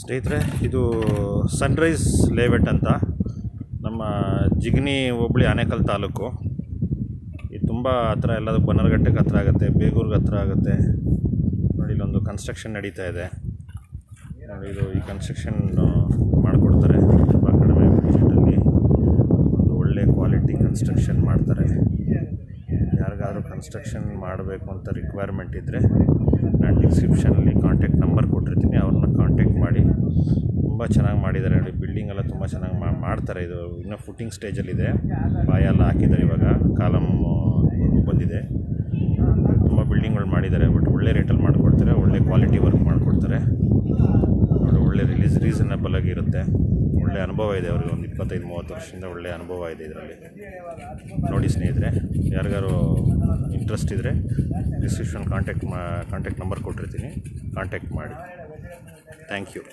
ಸ್ನೇಹಿತರೆ, ಇದು ಸನ್ರೈಸ್ ಲೇವೆಟ್ ಅಂತ ನಮ್ಮ ಜಿಗಣಿ ಹೋಬಳಿ ಆನೇಕಲ್ ತಾಲೂಕು. ಇದು ತುಂಬ ಹತ್ರ ಎಲ್ಲದು ಬನ್ನರ್ಘಟ್ಟಕ್ಕೆ ಹತ್ರ ಆಗುತ್ತೆ, ಬೇಗೂರ್ಗೆ ಹತ್ರ ಆಗುತ್ತೆ. ನೋಡಿ, ಇಲ್ಲೊಂದು ಕನ್ಸ್ಟ್ರಕ್ಷನ್ ನಡೀತಾ ಇದೆ. ನೋಡಿ, ಇದು ಈ ಕನ್ಸ್ಟ್ರಕ್ಷನ್ ಮಾಡಿಕೊಡ್ತಾರೆ. ತುಂಬ ಕಡಿಮೆ ಬಜೆಟಲ್ಲಿ ಒಂದು ಒಳ್ಳೆ ಕ್ವಾಲಿಟಿ ಕನ್ಸ್ಟ್ರಕ್ಷನ್ ಮಾಡ್ತಾರೆ. ಯಾರಿಗಾದ್ರೂ ಕನ್ಸ್ಟ್ರಕ್ಷನ್ ಮಾಡಬೇಕು ಅಂತ ರಿಕ್ವೈರ್ಮೆಂಟ್ ಇದ್ದರೆ ನಾನು ಡಿಸ್ಕ್ರಿಪ್ಷನಲ್ಲಿ ಕಾಂಟ್ಯಾಕ್ಟ್ ನಂಬರ್ ಕೊಟ್ಟಿರ್ತೀನಿ ಅವ್ರನ್ನ ಕಾಂಟ್ಯಾಕ್ಟ್ ಮಾಡಿ ತುಂಬ ಚೆನ್ನಾಗಿ ಮಾಡಿದ್ದಾರೆ. ನೋಡಿ ಬಿಲ್ಡಿಂಗ್ ಎಲ್ಲ ತುಂಬ ಚೆನ್ನಾಗಿ ಮಾಡ್ತಾರೆ. ಇದು ಇನ್ನೂ ಫುಟ್ಟಿಂಗ್ ಸ್ಟೇಜಲ್ಲಿದೆ ಪಾಯೆಲ್ಲ ಹಾಕಿದ್ದಾರೆ ಇವಾಗ. ಕಾಲಮ್ ಬಂದಿದೆ. ತುಂಬ ಬಿಲ್ಡಿಂಗ್ಗಳು ಮಾಡಿದ್ದಾರೆ. ಬಟ್ ಒಳ್ಳೆ ರೇಟಲ್ಲಿ ಮಾಡಿಕೊಡ್ತಾರೆ. ಒಳ್ಳೆ ಕ್ವಾಲಿಟಿ ವರ್ಕ್ ಮಾಡಿಕೊಡ್ತಾರೆ. ನೋಡಿ, ಒಳ್ಳೆ ರಿಲೀಸ್ ರೀಸನಬಲ್ ಆಗಿರುತ್ತೆ ಒಳ್ಳೆ ಅನುಭವ ಇದೆ ಅವ್ರಿಗೆ. ಒಂದು ಇಪ್ಪತ್ತೈದು, ಮೂವತ್ತು ವರ್ಷದಿಂದ ಒಳ್ಳೆ ಅನುಭವ ಇದೆ ಇದರಲ್ಲಿ. ನೋಡಿ ಸ್ನೇಹಿತರೆ, ಯಾರಿಗಾರು ಇಂಟ್ರೆಸ್ಟ್ ಇದ್ದರೆ ಡಿಸ್ಕ್ರಿಪ್ಷನ್ ಕಾಂಟ್ಯಾಕ್ಟ್ ಮಾ ಕಾಂಟ್ಯಾಕ್ಟ್ ನಂಬರ್ ಕೊಟ್ಟಿರ್ತೀನಿ. ಕಾಂಟ್ಯಾಕ್ಟ್ ಮಾಡಿ. Thank you